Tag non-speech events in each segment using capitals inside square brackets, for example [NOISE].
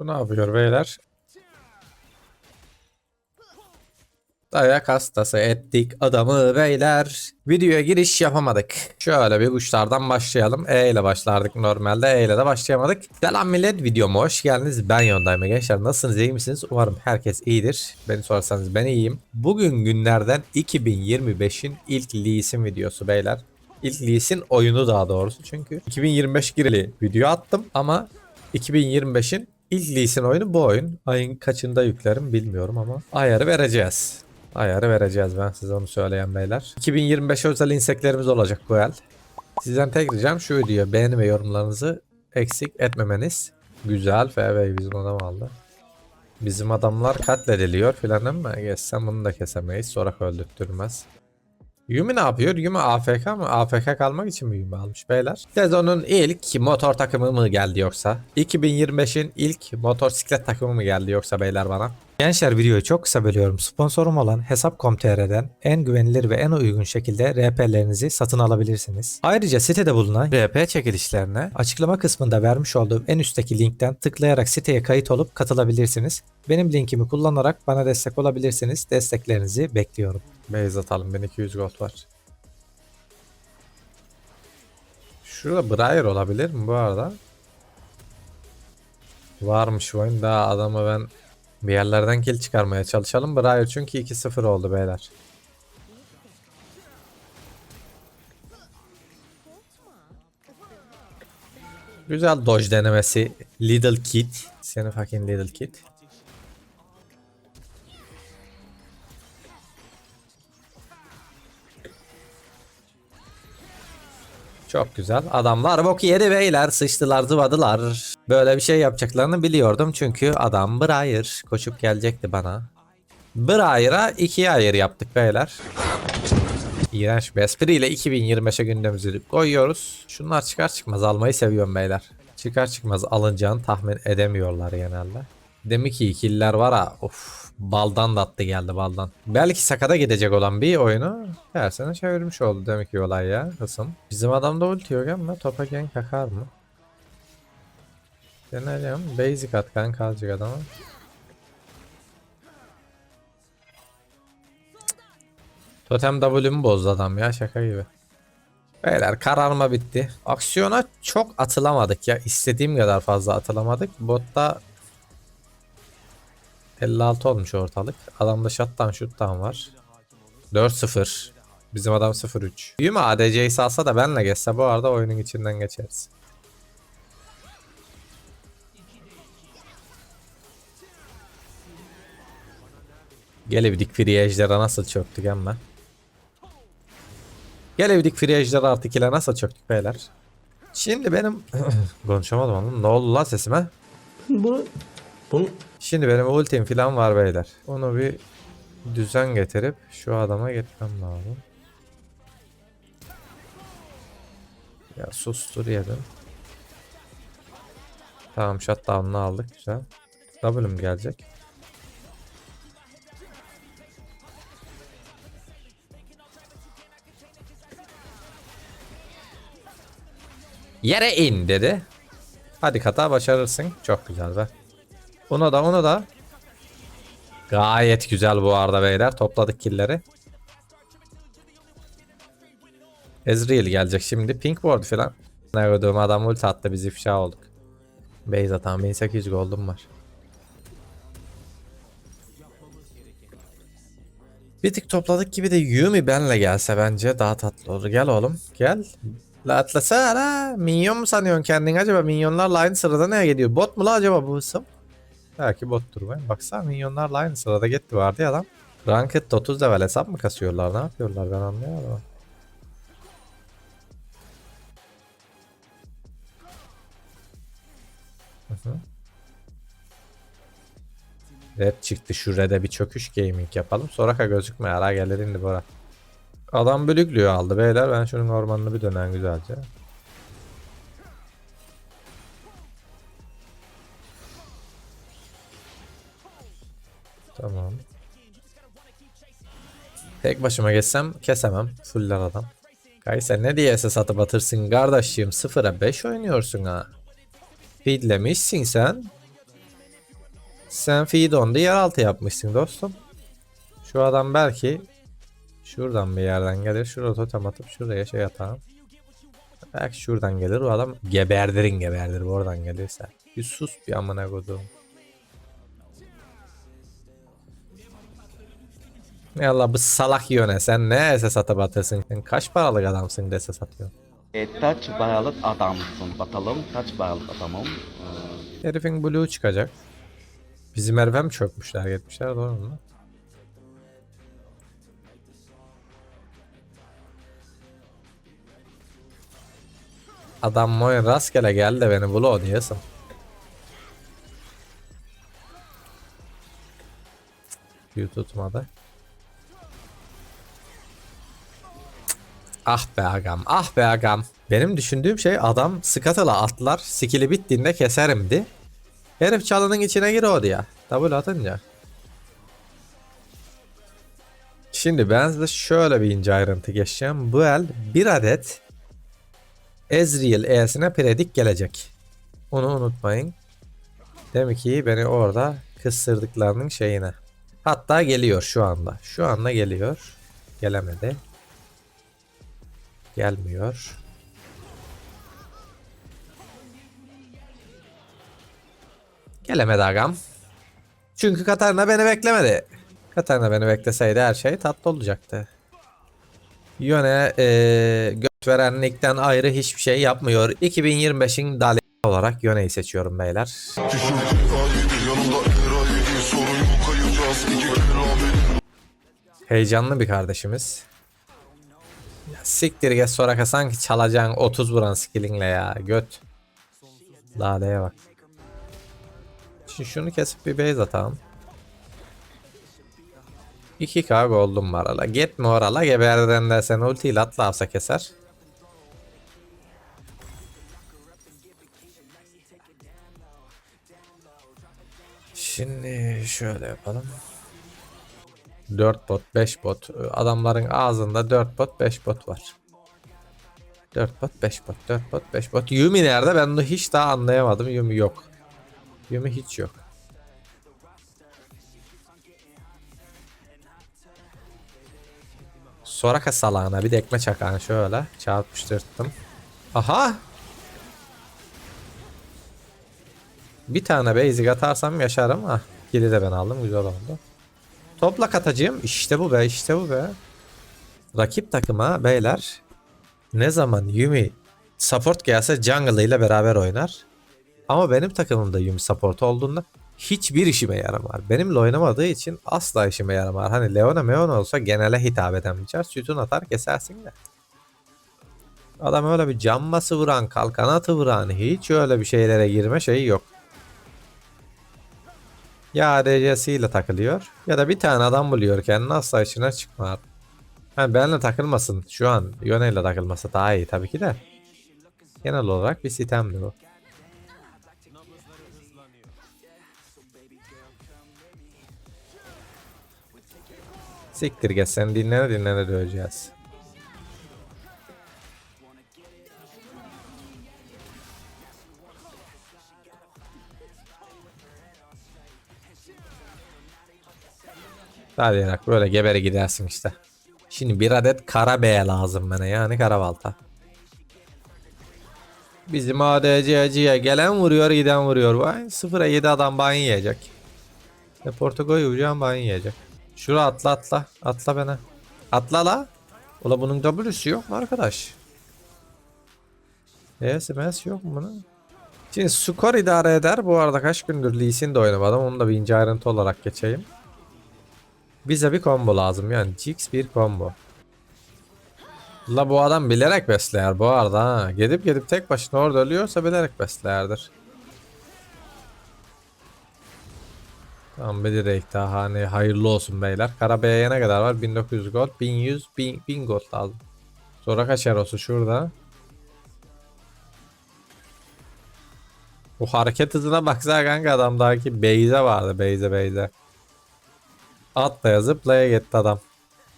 Bu ne yapıyor beyler? Dayak hastası ettik adamı beyler. Videoya giriş yapamadık. Şöyle bir uçlardan başlayalım. E ile başlardık normalde. E ile de başlayamadık. Selam millet videoma hoş geldiniz. Ben Yondayım gençler. Nasılsınız iyi misiniz? Umarım herkes iyidir. Beni sorarsanız ben iyiyim. Bugün günlerden 2025'in ilk Lee Sin videosu beyler. İlk Lee Sin oyunu daha doğrusu. Çünkü 2025 gireli video attım ama 2025'in ilk Lee oyunu bu oyun. Ayın kaçında yüklerim bilmiyorum ama ayarı vereceğiz. Ayarı vereceğiz ben size onu söyleyen beyler. 2025 özel inseklerimiz olacak bu el. Sizden tek ricam şu videoya beğeni ve yorumlarınızı eksik etmemeniz. Güzel FV bizim adam aldı. Bizim adamlar katlediliyor filan ama geçsem bunu da kesemeyiz. Sonra öldürtürmez. Yumi ne yapıyor? Yumi AFK mı? AFK kalmak için mi Yumi almış beyler? Sezonun ilk motor takımı mı geldi yoksa? 2025'in ilk motosiklet takımı mı geldi yoksa beyler bana? Gençler videoyu çok kısa bölüyorum. Sponsorum olan Hesap.com.tr'den en güvenilir ve en uygun şekilde RP'lerinizi satın alabilirsiniz. Ayrıca sitede bulunan RP çekilişlerine açıklama kısmında vermiş olduğum en üstteki linkten tıklayarak siteye kayıt olup katılabilirsiniz. Benim linkimi kullanarak bana destek olabilirsiniz. Desteklerinizi bekliyorum. Beyaz atalım. Ben 200 gold var. Şurada Briar olabilir mi bu arada? Varmış oyun. Daha adamı ben bir yerlerden kill çıkarmaya çalışalım. Briar çünkü 2-0 oldu beyler. Güzel dodge denemesi. Little Kid. Seni fucking Little Kid. Çok güzel. Adamlar bok yedi beyler. Sıçtılar zıvadılar. Böyle bir şey yapacaklarını biliyordum. Çünkü adam Briar. Koşup gelecekti bana. Briar'a ikiye ayır yaptık beyler. İğrenç bir espriyle 2025'e gündemimizi koyuyoruz. Şunlar çıkar çıkmaz almayı seviyorum beyler. Çıkar çıkmaz alınacağını tahmin edemiyorlar genelde. Demek ki killer var ha. Of baldan da attı geldi baldan. Belki sakata gidecek olan bir oyunu tersine çevirmiş oldu demek ki olay ya kısım. Bizim adamda ulti yok ama topa gank kakar mı? Deneyeceğim. Basic at gank kalacak adama. Totem W'mu bozdu adam ya şaka gibi. Beyler kararma bitti. Aksiyona çok atılamadık ya. istediğim kadar fazla atılamadık. Botta 56 olmuş ortalık. Adamda shutdown shootdown var. 4-0. Bizim adam 0-3. Büyü mü ADC'yi salsa da benle geçse bu arada oyunun içinden geçeriz. Gelevdik free ejderha nasıl çöktük ama. Gelevdik free ejderha artık ile nasıl çöktük beyler. Şimdi benim... [COUGHS] Konuşamadım oğlum. Ne oldu lan sesime? Bunu bunu Şimdi benim ultim falan var beyler. Onu bir düzen getirip şu adama gitmem lazım. Ya sustur yedim. Tamam shutdown'unu aldık güzel. W'm gelecek. Yere in dedi. Hadi kata başarırsın. Çok güzel be. Ona da ona da. Gayet güzel bu arada beyler. Topladık killleri. Ezreal gelecek şimdi. Pink ward falan. Ne gördüğüm adam ulti attı biz ifşa olduk. Base atan 1800 gold'um var. Bir tık topladık gibi de Yumi benle gelse bence daha tatlı olur. Gel oğlum gel. La atlasana. Minyon mu sanıyorsun kendin acaba? Minyonlarla aynı sırada neye gidiyor? Bot mu la acaba bu hısım? Belki bottur ben. Baksana minyonlarla aynı sırada gitti vardı ya adam. Ranked 30 level hesap mı kasıyorlar? Ne yapıyorlar ben anlayamadım. Red çıktı şurada bir çöküş gaming yapalım. Soraka gözükme ara gelir indi bora. Adam bölüklüyor aldı beyler. Ben şunun ormanını bir dönen güzelce. Tamam. Tek başıma geçsem kesemem. Fuller adam. Kay sen ne diye SS atıp atırsın kardeşim 0'a 5 oynuyorsun ha. Feedlemişsin sen. Sen Fidon'da yeraltı yapmışsın dostum. Şu adam belki şuradan bir yerden gelir. Şurada totem atıp şuraya şey atalım. Belki şuradan gelir o adam geberdirin geberdir oradan gelirse. Bir sus bir amına kodum. Ne Allah bu salak yöne sen ne SS atıp atırsın? Sen kaç paralık adamsın da SS atıyorsun? E, kaç paralık adamsın bakalım kaç paralık adamım? Ee, Herifin blue çıkacak. Bizim herife mi çökmüşler gitmişler doğru mu? Adam moy rastgele geldi beni bulu diyorsun. Q tutmadı. Ah be agam, ah be agam. Benim düşündüğüm şey adam Scuttle'a atlar, skill'i bittiğinde keserimdi. Herif çalının içine gir o diye. Double atınca. Şimdi ben size şöyle bir ince ayrıntı geçeceğim. Bu el bir adet Ezreal E'sine predik gelecek. Onu unutmayın. Demek ki beni orada kıstırdıklarının şeyine. Hatta geliyor şu anda. Şu anda geliyor. Gelemedi. Gelmiyor. Gelemedi agam. Çünkü Katarina beni beklemedi. Katarina beni bekleseydi her şey tatlı olacaktı. Yöne eee göt verenlikten ayrı hiçbir şey yapmıyor. 2025'in Dali olarak Yöne'yi seçiyorum beyler. Heyecanlı bir kardeşimiz. Ya siktir geç Soraka sanki çalacaksın 30 vuran skillingle ya göt. Lale'ye bak. Şimdi şunu kesip bir base atalım. 2k gold'um var hala. Gitme orala geberden dersen ultiyle atlarsa keser. Şimdi şöyle yapalım. 4 bot, 5 bot. Adamların ağzında 4 bot, 5 bot var. 4 bot, 5 bot, 4 bot, 5 bot. Yumi nerede? Ben onu hiç daha anlayamadım. Yumi yok. Yumi hiç yok. Soraka salağına bir dekme çakan şöyle çarpıştırdım. Aha! Bir tane basic atarsam yaşarım. Ah, kili de ben aldım. Güzel oldu. Topla katacığım. İşte bu be, işte bu be. Rakip takıma beyler ne zaman Yumi support gelse jungle ile beraber oynar. Ama benim takımımda Yumi support olduğunda hiçbir işime yaramar. Benimle oynamadığı için asla işime yaramar. Hani Leona Meona olsa genele hitap eden bir çar. Sütun atar kesersin de. Adam öyle bir camması vuran, kalkan atı vuran hiç öyle bir şeylere girme şeyi yok. Ya ADC'siyle takılıyor ya da bir tane adam buluyor kendini asla içine çıkmaz. Yani benimle takılmasın şu an Yone'yle takılması daha iyi tabii ki de. Genel olarak bir sitemdi bu. Siktir geç sen dinlene dinlene döveceğiz. Sağlayarak böyle gebere gidersin işte. Şimdi bir adet kara bey lazım bana yani karabalta. Bizim ADC'ciye gelen vuruyor giden vuruyor. Vay 0'a 7 adam ban yiyecek. E Portogoy vuracağım ban yiyecek. Şura atla atla. Atla bana. Atla la. Ula bunun W'si yok mu arkadaş? SMS yok mu bunun? Şimdi skor idare eder. Bu arada kaç gündür Lee Sin de oynamadım. Onu da bir ince ayrıntı olarak geçeyim. Bize bir combo lazım yani. Jix bir combo. La bu adam bilerek besler bu arada ha. Gidip gidip tek başına orada ölüyorsa bilerek beslerdir. Tamam bir direkt daha hani hayırlı olsun beyler. Karabey'e ne kadar var? 1900 gold, 1100, 1000, 1000 gold lazım. Sonra kaç erosu şurada. Bu hareket hızına baksana kanka adamdaki Beyze vardı Beyze Beyze. Atlaya zıplaya gitti adam.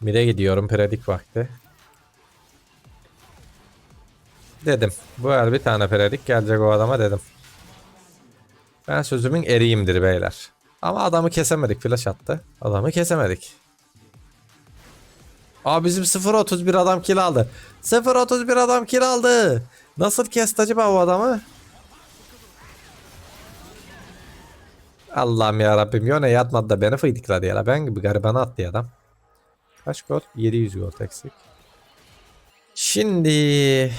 Mire gidiyorum predik vakti. Dedim. Bu el bir tane predik gelecek o adama dedim. Ben sözümün eriyimdir beyler. Ama adamı kesemedik. Flash attı. Adamı kesemedik. Aa bizim 0.31 adam kill aldı. 0.31 adam kill aldı. Nasıl kesti acaba o adamı? Allah'ım ya Rabbim. Yone yatmadı da beni fıydıkladı ya. Ben gibi garibana attı adam. Kaç gol? 700 gol eksik. Şimdi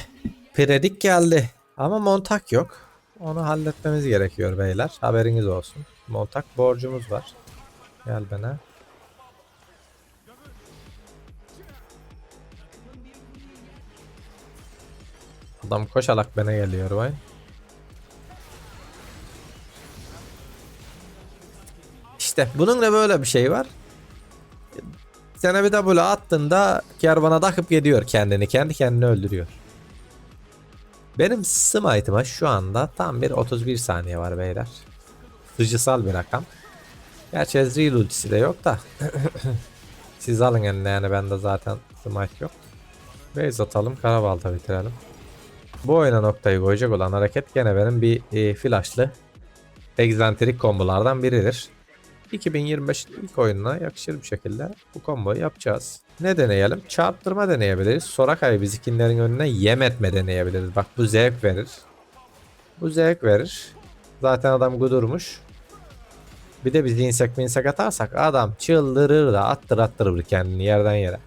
Predik geldi. Ama montak yok. Onu halletmemiz gerekiyor beyler. Haberiniz olsun. Montak borcumuz var. Gel bana. Adam koşarak bana geliyor vay. İşte bunun da böyle bir şey var. Sana bir W attığında kervana takıp gidiyor kendini. Kendi kendini öldürüyor. Benim smite'ıma şu anda tam bir 31 saniye var beyler. Sıcısal bir rakam. Gerçi Ezreal ultisi de yok da. [COUGHS] Siz alın eline yani bende zaten smite yok. Base atalım karabalta bitirelim. Bu oyuna noktayı koyacak olan hareket gene benim bir e, flashlı egzantrik kombolardan biridir. 2025 ilk oyununa yakışır bir şekilde bu komboyu yapacağız. Ne deneyelim? Çarptırma deneyebiliriz. Soraka'yı bizikinlerin önüne yem etme deneyebiliriz. Bak bu zevk verir. Bu zevk verir. Zaten adam gudurmuş. Bir de biz insek minsek atarsak adam çıldırır da attır attırır kendini yerden yere.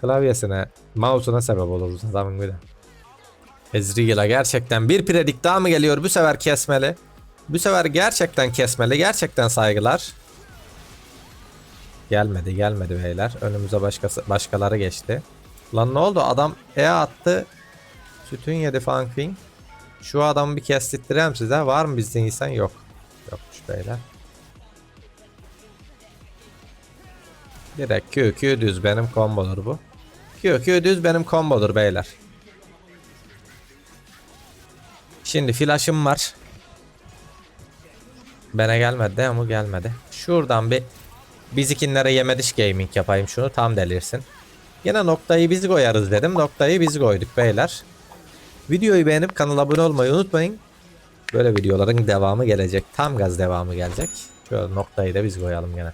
Klavyesine, mouse'una sebep oluruz adamın bir de. Ezreal'a gerçekten bir predik daha mı geliyor? Bu sefer kesmeli. Bu sefer gerçekten kesmeli. Gerçekten saygılar. Gelmedi gelmedi beyler. Önümüze başkası, başkaları geçti. Lan ne oldu? Adam E attı. Sütün yedi Funking. Şu adamı bir kestirtireyim size. Var mı bizde insan? Yok. Yokmuş beyler. Direkt Q Q düz benim kombodur bu. Q Q düz benim kombodur beyler. Şimdi flash'ım var. Bana gelmedi ama gelmedi. Şuradan bir bizikinlere yemediş gaming yapayım şunu tam delirsin. Yine noktayı biz koyarız dedim. Noktayı biz koyduk beyler. Videoyu beğenip kanala abone olmayı unutmayın. Böyle videoların devamı gelecek. Tam gaz devamı gelecek. Şöyle noktayı da biz koyalım gene.